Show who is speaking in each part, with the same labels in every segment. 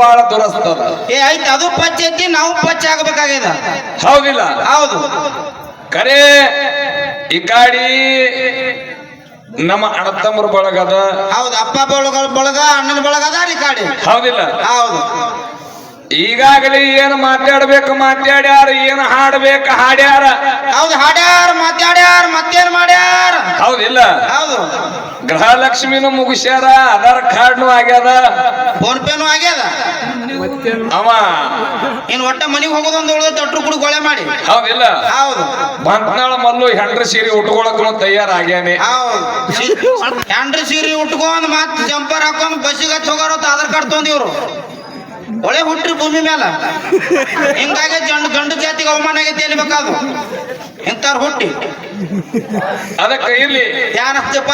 Speaker 1: ಬಹಳ ದುರಸ್ತದ.
Speaker 2: ಏ ಆಯ್ತು ಅದು ಪಚ್ಚ ಐತಿ ನಾವು ಪಚ್ಚ ಆಗಬೇಕಾಗ್ಯದ?
Speaker 1: ಹೌದಿಲ್ಲ.
Speaker 2: ಹೌದು.
Speaker 1: ಕರೆ ಈ ಗಾಡಿ ನಮ್ಮ ಅಣ್ಣತಮ್ಮರ ಬಳಗದ
Speaker 2: ಹೌದು ಅಪ್ಪ ಬಳಗ ಬಳಗ ಅಣ್ಣನ ಬಳಗದ ರೀ ಕಾಡಿ?
Speaker 1: ಹೌದಿಲ್ಲ.
Speaker 2: ಹೌದು.
Speaker 1: ಈಗಾಗಲೇ ಏನು ಮಾತಾಡ್ಬೇಕು ಮಾತಾಡ್ಯಾರ ಏನು ಹಾಡ್ಬೇಕು ಹಾಡ್ಯಾರ.
Speaker 2: ಹೌದು.
Speaker 1: ಗೃಹಲಕ್ಷ್ಮಿನೂ ಮುಗಿಸ್ಯಾರ ಆಧಾರ್ ಕಾರ್ಡ್ನು ಆಗ್ಯದ.
Speaker 2: ಫೋನ್ ಪೇನು ಆಗ್ಯದ.
Speaker 1: ಅವ.
Speaker 2: ಇನ್ ಒಟ್ಟ ಮನೆಗೆ ಹೋಗೋದೊಂದು ಉಳಿದ ತೊಟ್ರು ಕುಡಿ ಗೊಳೆ ಮಾಡಿ.
Speaker 1: ಹೌದಿಲ್ಲ.
Speaker 2: ಹೌದು.
Speaker 1: ಬಂತನಾಳ ಮಲ್ಲು ಹೆಂಡ್ರ ಸೀರೆ ಉಟ್ಕೊಳಕ್ಕೂ ತಯಾರಾಗ್ಯಾನೆ.
Speaker 2: ಹೌದು. ಹೆಂಡ್ರ ಸೀರೆ ಉಟ್ಕೊಂಡ್ ಮತ್ ಜಂಪರ್ ಹಾಕೊಂಡ್ ಬಸ್ಸಿಗೆ ಹಚ್ಚಿ ಹೋಗೋರು ಆಧಾರ್ ಕಾರ್ಡ್ ತೊಂದಿವ್ರು. ಒಳ್ಳೆ ಹುಟ್ಟ್ರಿ ಭೂಮಿ ಮೇಲ ಹಿಂಗಾಗಿ ಗಂಡು ಗಂಡು ಜಾತಿಗೆ ಅವಮಾನ ಆಗೈತಿ ಅದು ಇಂಥವ್ರು ಹುಟ್ಟಿ.
Speaker 1: ಅದಕ್ಕೆ ಇಲ್ಲಿ
Speaker 2: ಯಾರಪ್ಪ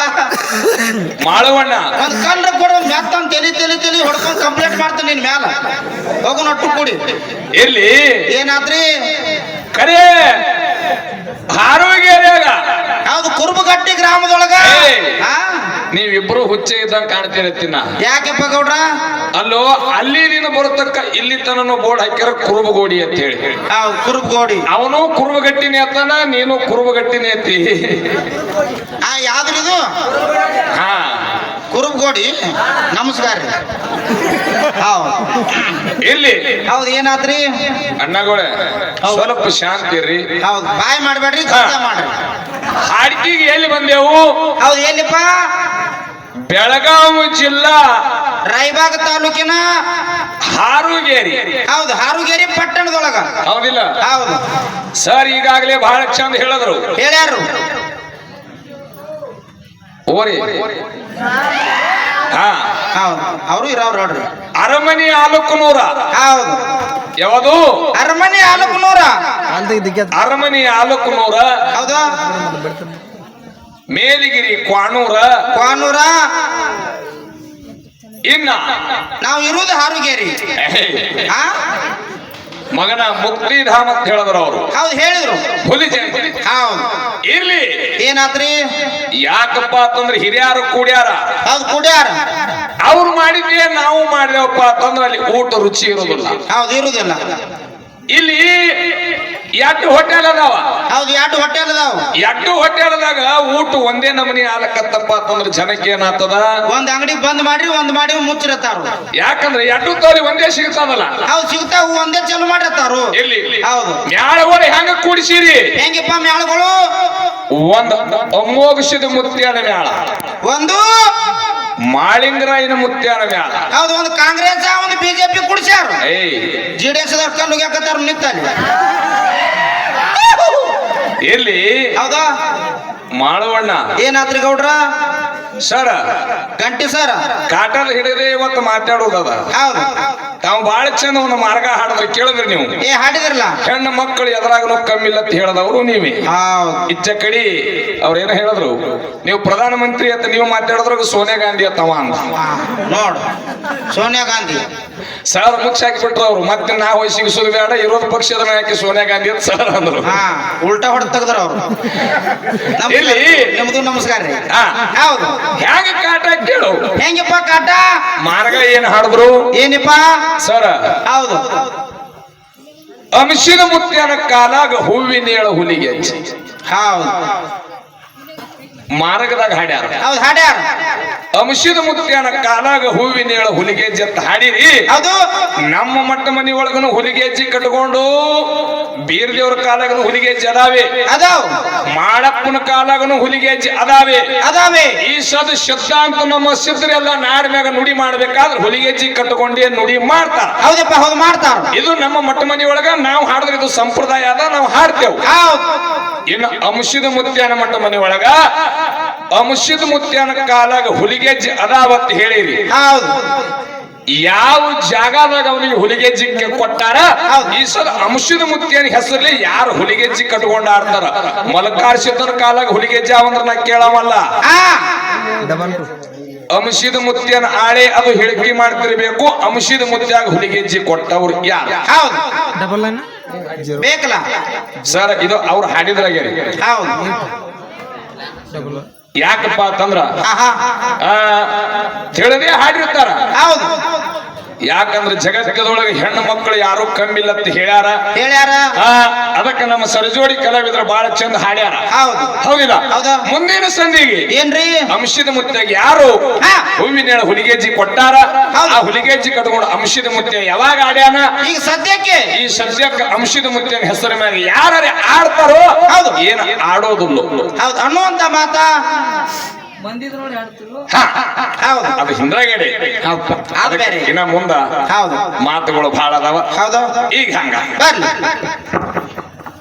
Speaker 1: ಮಾಳವಣ್ಣ.
Speaker 2: ಒಂದ್ ಕಲ್ರ ಕೊಡ ತೆಲಿ ತೆಲಿ ತಲಿ ತಲಿ ಹೊಡ್ಕೊಂಡ್ ಕಂಪ್ಲೇಂಟ್ ಮಾಡ್ತಾನೆ ನಿನ್ ಮ್ಯಾಲ. ಹೋಗು ನಟ್ಟು ಕೂಡಿ.
Speaker 1: ಇಲ್ಲಿ
Speaker 2: ಏನಾದ್ರಿ?
Speaker 1: ಕರೆ. ಹಾರುಗೇರಿಯಾಗ
Speaker 2: ಯಾವ್ದು ಕುರುಬಗಟ್ಟಿ ಗ್ರಾಮದೊಳಗ?
Speaker 1: ಏಯ್. ನೀವಿಬ್ರು ಹುಚ್ಚೆ ಕಾಣ್ತೀನಿ ತಿನ್ನ.
Speaker 2: ಯಾಕಪ್ಪ ಗೌಡ್ರ?
Speaker 1: ಅಲ್ಲೋ ಅಲ್ಲಿ ನೀನು ಬರತಕ್ಕ ಇಲ್ಲಿ ತನನು ಬೋರ್ಡ್ ಹಾಕ್ಯಾರ ಕುರುಬಗೋಡಿ ಅಂತ ಹೇಳಿ
Speaker 2: ಕುರುಬಗೋಡಿ.
Speaker 1: ಅವನು ಕುರುಬಗಟ್ಟಿನೇ ಅತ್ತಾನ ನೀನು ಕುರುಬಗಟ್ಟಿನೇ ಅತ್ತಿ
Speaker 2: ಆ ಯಾವ್ದ್ರಿ ಇದು?
Speaker 1: ಹಾ.
Speaker 2: ಕುರುಬಗೋಡಿ. ನಮಸ್ಕಾರ
Speaker 1: ಇಲ್ಲಿ.
Speaker 2: ಹೌದು ಏನಾದ್ರಿ?
Speaker 1: ಅಣ್ಣಗಳೇ ಸ್ವಲ್ಪ ಶಾಂತಿ ರೀ
Speaker 2: ಹೌದು ಬಾಯ್ ಮಾಡ್ಬೇಡ್ರಿ ಮಾಡ್ರಿ.
Speaker 1: ಹಾಡ್ಕಿಗೆ ಎಲ್ಲಿ ಬಂದೆವು?
Speaker 2: ಹೌದು ಎಲ್ಲಿಪ್ಪ?
Speaker 1: ಬೆಳಗಾವಿ ಜಿಲ್ಲಾ
Speaker 2: ರಾಯಬಾಗ ತಾಲೂಕಿನ
Speaker 1: ಹಾರುಗೇರಿ.
Speaker 2: ಹೌದು ಹಾರುಗೇರಿ ಪಟ್ಟಣದೊಳಗ.
Speaker 1: ಹೌದಿಲ್ಲ?
Speaker 2: ಹೌದು.
Speaker 1: ಸರ್ ಈಗಾಗಲೇ ಬಹಳ ಚಂದ ಹೇಳಿದ್ರು.
Speaker 2: ಹೇಳ್ಯಾರು.
Speaker 1: ಓರಿ. ಹಾ.
Speaker 2: ಹೌದು ಅವರು ಇರೋರು ನೋಡ್ರಿ.
Speaker 1: ಅರಮನೆ ಆಲುಕನೂರ
Speaker 2: ಹೌದು.
Speaker 1: ಯಾವುದು?
Speaker 2: ಅರಮನೆ ಆಲುಕನೂರ
Speaker 1: ಅರಮನೆ ಆಲುಕನೂರ
Speaker 2: ಹೌದು.
Speaker 1: ಮೇಲಿಗಿರಿ ಕ್ವಾಣೂರ
Speaker 2: ಕ್ವಾನೂರ.
Speaker 1: ಇನ್ನ.
Speaker 2: ನಾವು ಇರುವುದು ಹಾರುಗೇರಿ. ಹಾ
Speaker 1: ಮಗನ ಮುಕ್ತಿಧಾಮ ಅಂತ ಹೇಳಿದ್ರು ಅವರು.
Speaker 2: ಹೌದು ಹೇಳಿದ್ರು.
Speaker 1: ಹುಲಿ ಜಯಂತಿ
Speaker 2: ಹೌದು.
Speaker 1: ಇರ್ಲಿ.
Speaker 2: ಏನಾತ್ರಿ?
Speaker 1: ಯಾಕಪ್ಪ ಅಂತಂದ್ರೆ ಹಿರಿಯರು ಕೂಡ್ಯಾರ.
Speaker 2: ಹೌದು ಕೂಡ್ಯಾರ.
Speaker 1: ಅವ್ರು ಮಾಡಿದ್ವಿ ನಾವು ಮಾಡಿದೆವಪ್ಪ ಅಂತಂದ್ರೆ ಅಲ್ಲಿ ಊಟ ರುಚಿ ಇರೋದಿಲ್ಲ
Speaker 2: ಹೌದು ಇರುವುದಿಲ್ಲ.
Speaker 1: ಇಲ್ಲಿ ಎಷ್ಟು ಹೋಟೆಲ್ ಅದಾವ?
Speaker 2: ಹೌದು ಎಟ್ಟು ಹೋಟೆಲ್ ಅದಾವ?
Speaker 1: ಎಂಟು ಹೋಟೆಲ್ದಾಗ ಊಟ ಒಂದೇ ನಮನಿ ಆಲಕತ್ತಪ್ಪ ಅಂತಂದ್ರೆ ಜನಕ್ಕೆ ಏನಾಗ್ತದ?
Speaker 2: ಒಂದ್ ಅಂಗಡಿ ಬಂದ್ ಮಾಡಿ ಒಂದ್ ಮಾಡಿ ಮುಚ್ಚಿರತಾರ
Speaker 1: ಯಾಕಂದ್ರೆ ಎಟ್ಟು ತೋರಿ ಒಂದೇ ಸಿಗ್ತಾವಲ್ಲ
Speaker 2: ಹೌದು ಸಿಗ್ತಾವು ಒಂದೇ ಚಲೋ ಮಾಡಿರ್ತಾರು
Speaker 1: ಇಲ್ಲಿ
Speaker 2: ಹೌದು.
Speaker 1: ಮ್ಯಾಳಗಳು ಹೆಂಗ ಕೂಡಿಸಿರಿ?
Speaker 2: ಹೆಂಗಿಪ್ಪ ಮ್ಯಾಳಗಳು?
Speaker 1: ಒಂದ್ ಅಮೋಘಿಸಿದ ಮುತ್ತಿಯಾದ ಮ್ಯಾಳ.
Speaker 2: ಒಂದು
Speaker 1: ಮಾಳಿಂಗರಾಯನ ಮುತ್ಯಾನ ಮ್ಯಾಲ.
Speaker 2: ಹೌದು ಒಂದು ಕಾಂಗ್ರೆಸ್ ಒಂದು ಬಿಜೆಪಿ ಕುಡಿಸ್ಯಾರ?
Speaker 1: ಏಯ್.
Speaker 2: ಜೆ ಡಿ ಎಸ್ ಕಲ್ಲು ಹೋಗ್ಯಾಕತ್ತಾರ ನಿಂತಲ್ಲಿ
Speaker 1: ಇಲ್ಲಿ
Speaker 2: ಹೌದಾ?
Speaker 1: ಮಾಳವಣ್ಣ.
Speaker 2: ಏನಾತ್ರಿ ಗೌಡ್ರ?
Speaker 1: ಸರ.
Speaker 2: ಗಂಟಿ ಸರ್?
Speaker 1: ಕಾಟಲ್ ಹಿಡಿದ್ರೆ ಇವತ್ತು ಮಾತಾಡೋದದ.
Speaker 2: ಹೌದು.
Speaker 1: ತಾವು ಬಹಳ ಚಂದ ಒಂದು ಮಾರ್ಗ ಹಾಡಿದ್ರೆ ಕೇಳಿದ್ರಿ ನೀವು.
Speaker 2: ಏ ಹಾಡಿದ್ರಲ್ಲ?
Speaker 1: ಹೆಣ್ಣು ಮಕ್ಕಳು ಎದ್ರಾಗನು ಕಮ್ಮಿ ಇಲ್ಲ ಅಂತ ಹೇಳದವರು ನೀವೇ.
Speaker 2: ಆ
Speaker 1: ಇಚ್ಚ ಕಡಿ ಅವ್ರೇನ ಹೇಳಿದ್ರು? ನೀವು ಪ್ರಧಾನ ಮಂತ್ರಿ ಅಂತ ನೀವು ಮಾತಾಡಿದ್ರಾಗ ಸೋನಿಯಾ ಗಾಂಧಿ ಅತ್ತವ ಅಂತ
Speaker 2: ನೋಡು. ಸೋನಿಯಾ ಗಾಂಧಿ.
Speaker 1: ಸರ್ ಮುಚ್ಚ ಹಾಕಿಬಿಟ್ರು ಅವ್ರು. ಮತ್ತೆ ನಾ ಸಿಗಿಸೋದು ಬೇಡ ಇರೋದು ಪಕ್ಷದ ನಾಯಕಿ ಸೋನಿಯಾ ಗಾಂಧಿ ಅಂತ ಸರ್ ಅಂದ್ರು.
Speaker 2: ಉಲ್ಟಾ ಹೊಡೆದು ತೆಗೆದ್ರ ಅವ್ರು.
Speaker 1: ಇಲ್ಲಿ?
Speaker 2: ನಿಮ್ದು ನಮಸ್ಕಾರ ರೀ. ಹೌದು.
Speaker 1: ಹೆಂಗೆ ಕಾಟ ಕೇಳು.
Speaker 2: ಹೆಂಗಪ್ಪ ಕಾಟ?
Speaker 1: ಮಾರ್ಗ ಏನ್ ಹಾಡಿದ್ರು?
Speaker 2: ಏನಿಪ್ಪ?
Speaker 1: ಸರ
Speaker 2: ಹೌದು.
Speaker 1: ಅಂಶಿನ ಮುತ್ಯನ ಕಾಲಾಗ ಹೂವಿನೇಳ ಹುಲಿಗೆ ಹಚ್ಚಿ.
Speaker 2: ಹೌದು.
Speaker 1: ಮಾರ್ಗದಾಗ ಹಾಡ್ಯಾರ.
Speaker 2: ಹೌದು ಹಾಡ್ಯಾರ.
Speaker 1: ಅಂಶದ ಮುತ್ಯನ ಕಾಲಾಗ ಹೂವಿನೇಳ ಹುಲಿಗೆಜ್ಜಿ ಅಂತ ಹಾಡಿರಿ.
Speaker 2: ಅದು
Speaker 1: ನಮ್ಮ ಮಟ್ಟ ಮನಿ ಒಳಗನು ಹುಲಿಗೆಜ್ಜಿ ಕಟ್ಕೊಂಡು ಬೀರ್ದೇವ್ರ ಕಾಲಾಗನು ಹುಲಿಗೆಜ್ಜಿ ಅದಾವೆ.
Speaker 2: ಅದಾವ್
Speaker 1: ಮಾಡಪ್ಪನ ಕಾಲಾಗನು ಹುಲಿಗೆಜ್ಜಿ ಅದಾವೆ.
Speaker 2: ಅದಾವೆ.
Speaker 1: ಈ ಸದ್ ಶಬ್ದ ಅಂತ ನಮ್ಮ ಸಿದ್ಧರೆಲ್ಲ ನಾಡ ಮ್ಯಾಗ ನುಡಿ ಮಾಡ್ಬೇಕಾದ್ರೆ ಹುಲಿಗೆಜ್ಜಿ ಕಟ್ಕೊಂಡು ನುಡಿ ಮಾಡ್ತಾರ.
Speaker 2: ಹೌದಪ್ಪ ಹೌದು ಮಾಡ್ತಾರ.
Speaker 1: ಇದು ನಮ್ಮ ಮಟ್ಟ ಮನಿ ಒಳಗ ನಾವು ಹಾಡಿದ್ರೆ ಇದು ಸಂಪ್ರದಾಯ ಅದ ನಾವು ಹಾಡ್ತೇವೆ. ಇನ್ನು ಅಂಶದ ಮುತ್ಯಾನ ಮಟ್ಟ ಮನೆ ಒಳಗ ಅಂಶದ ಮುತ್ಯಾನ ಕಾಲಾಗ ಹುಲಿಗೆಜ್ಜಿ ಅದಾವತ್ ಹೇಳಿರಿ.
Speaker 2: ಹೌದು.
Speaker 1: ಯಾವ ಜಾಗದಾಗ ಅವನಿಗೆ ಹುಲಿಗೆಜ್ಜಿಗೆ ಕೊಟ್ಟಾರ ಈ ಸಲ ಅಂಶದ ಮುತ್ಯಾನ ಹೆಸರಲ್ಲಿ ಯಾರು ಹುಲಿಗೆಜ್ಜಿ ಕಟ್ಕೊಂಡ ಆಡ್ತಾರ ಮಲಕಾರ್ ಸಿದ್ದರ ಕಾಲಾಗ ಹುಲಿಗೆಜ್ಜಿ ಅವಂದ್ರ ನಾ ಕೇಳವಲ್ಲ.
Speaker 2: ಹಾ.
Speaker 1: ಅಂಶದ ಮುತ್ಯನ ಆಳೆ ಅದು ಹೇಳಿಕೆ ಮಾಡ್ತಿರ್ಬೇಕು. ಅಂಶಿದ ಮುತ್ಯಾಗ ಹುಲಿಗೆಜ್ಜಿ ಕೊಟ್ಟವ್ರು ಯಾರು?
Speaker 2: ಹೌದು.
Speaker 3: ಡಬಲ್
Speaker 2: ಬೇಕಲ್ಲ?
Speaker 1: ಸರ್ ಇದು ಅವ್ರು ಹಾಡಿದ್ರಾಗೆ ಯಾಕಪ್ಪ ಅಂತಂದ್ರ
Speaker 2: ಹಾ ಹಾ
Speaker 1: ಆ ತಿಳಿದೇ ಹಾಡಿರ್ತಾರ.
Speaker 2: ಹೌದು.
Speaker 1: ಯಾಕಂದ್ರೆ ಜಗತ್ತದೊಳಗೆ ಹೆಣ್ಣು ಮಕ್ಕಳು ಯಾರು ಕಮ್ಮಿಲ್ಲ ಅಂತ ಹೇಳ್ಯಾರ?
Speaker 2: ಹೇಳ್ಯಾರ
Speaker 1: ಅದಕ್ಕೆ ನಮ್ಮ ಸರಜೋಡಿ ಕಲಾವಿದ್ರ ಬಹಳ ಚಂದ ಹಾಡ್ಯಾರ.
Speaker 2: ಹೌದು.
Speaker 1: ಹೌದಿಲ್ಲ?
Speaker 2: ಹೌದಾ?
Speaker 1: ಮುಂದಿನ ಸಂಧಿಗೆ
Speaker 2: ಏನ್ರಿ?
Speaker 1: ಅಂಶದ ಮುತ್ಯಾಗ ಯಾರು. ಹೂವಿನ ಹುಲಿಗೆಜ್ಜಿ ಕೊಟ್ಟಾರ. ಆ ಹುಲಿಗೆಜ್ಜಿ ಕಟ್ಕೊಂಡು ಅಂಶದ ಮುತ್ತೆ ಯಾವಾಗ ಆಡ್ಯಾನ
Speaker 2: ಈಗ ಸದ್ಯಕ್ಕೆ?
Speaker 1: ಈ ಸದ್ಯಕ್ಕೆ ಅಂಶದ ಮುತ್ತೆ ಹೆಸರ ಮ್ಯಾಗ ಯಾರೇ ಆಡ್ತಾರೋ
Speaker 2: ಹೌದು.
Speaker 1: ಏನ ಆಡೋದಿಲ್ಲ
Speaker 2: ಹೌದು. ಅನ್ನುವಂತ ಮಾತ
Speaker 1: ಹಾ,
Speaker 2: ಹೌದು.
Speaker 1: ಅದು ಹಿಂದ್ರಗಡೆ.
Speaker 2: ಅದು ಬೇರೆ
Speaker 1: ಇನ್ನ ಮುಂದ
Speaker 2: ಹೌದು.
Speaker 1: ಮಾತುಗಳು ಬಹಳ ಅದಾವ.
Speaker 2: ಹೌದು.
Speaker 1: ಈಗ ಹಂಗ.
Speaker 2: ಬರ್ಲಿ.